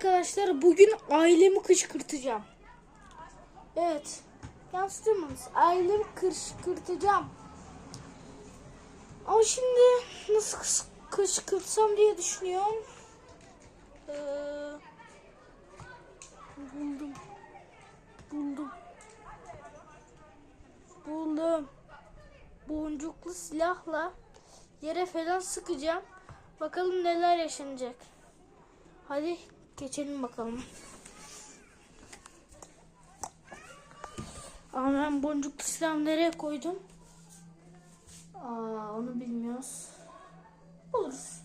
arkadaşlar bugün ailemi kışkırtacağım. Evet. Yanlış duymadınız. Ailemi kışkırtacağım. Ama şimdi nasıl kış- kışkırtsam diye düşünüyorum. Ee, buldum. Buldum. Buldum. Boncuklu silahla yere falan sıkacağım. Bakalım neler yaşanacak. Hadi geçelim bakalım. Ama ben boncuklu silahımı nereye koydum? Aa, onu bilmiyoruz. Buluruz.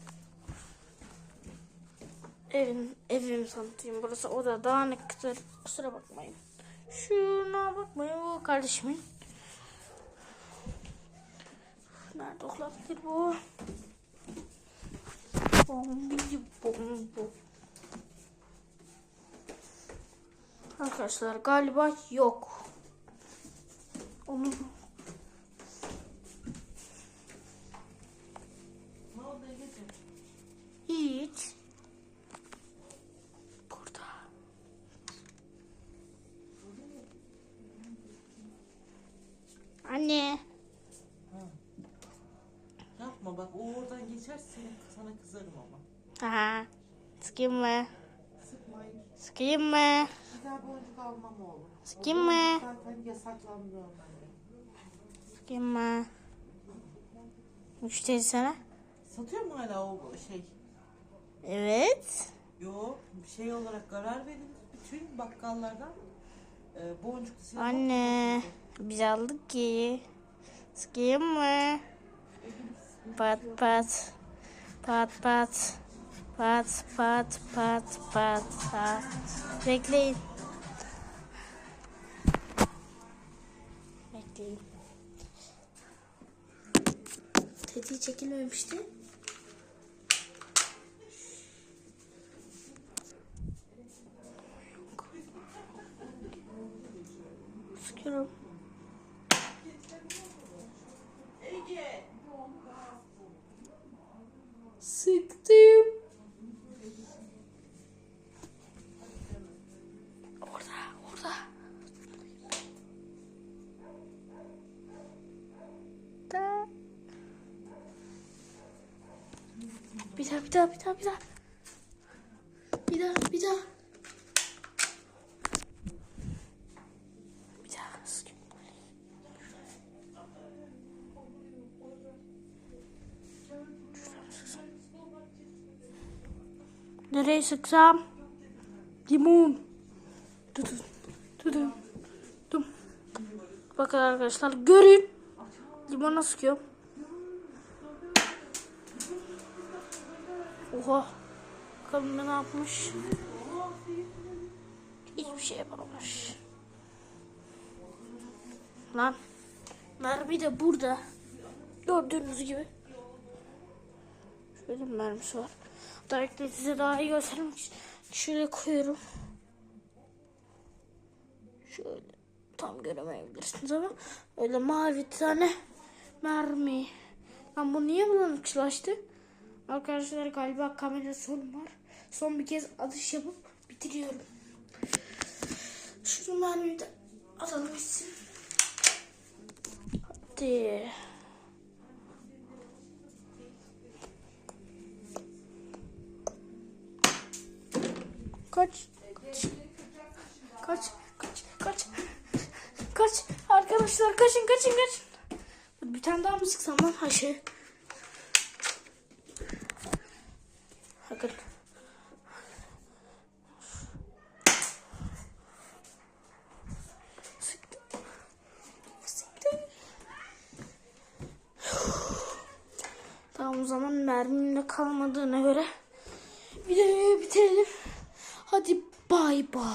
Evin, evimi tanıtayım. Burası oda dağınıktır. Kusura bakmayın. Şuna bakmayın. Bu kardeşimin. Nerede olabilir bu? Bombi bombo. Arkadaşlar galiba yok. Onu hiç burada. Anne. Yapma bak o oradan geçerse sana kızarım ama. Aha. Sıkayım mı? Hayır. Sıkayım mı? Boncuk almam oğlum. Sıkayım mı? Zaten yasaklandı normalde. Sıkayım mı? Müşteri sana. Satıyor mu hala o şey? Evet. Yo bir şey olarak karar verin. Bütün bakkallardan e, boncuklu silah Anne. Biz aldık ki. Sıkayım mı? Pat pat. Pat pat. Pat pat pat pat pat. Bekleyin. Bekleyin. Tetiği çekilmemişti. Sıkıyorum. Ege! Bir daha, bir daha, bir daha, bir daha. Bir daha, bir daha. Bir daha. Nereye sıksam? Limon. Tutun. Tutun. Bakın arkadaşlar görün. Limona sıkıyorum. Oha. Bakalım ne yapmış. Hiçbir şey yapamamış. Lan. Mermi de burada. Gördüğünüz gibi. Şöyle mermisi var. Özellikle size daha iyi göstermek için şöyle koyuyorum. Şöyle tam göremeyebilirsiniz ama öyle mavi tane mermi. Lan bu niye bulanıklaştı? Arkadaşlar galiba kamera sorun var. Son bir kez atış yapıp bitiriyorum. Şunu mermiyi de atalım gitsin. Hadi. Kaç. Kaç. Kaç. Kaç. Kaç. Kaç. Arkadaşlar kaçın kaçın kaçın. Bir tane daha mı sıksam lan haşı? Bakın. Tamam o zaman mermim de kalmadığına göre videoyu bitirelim. Hadi bay bay.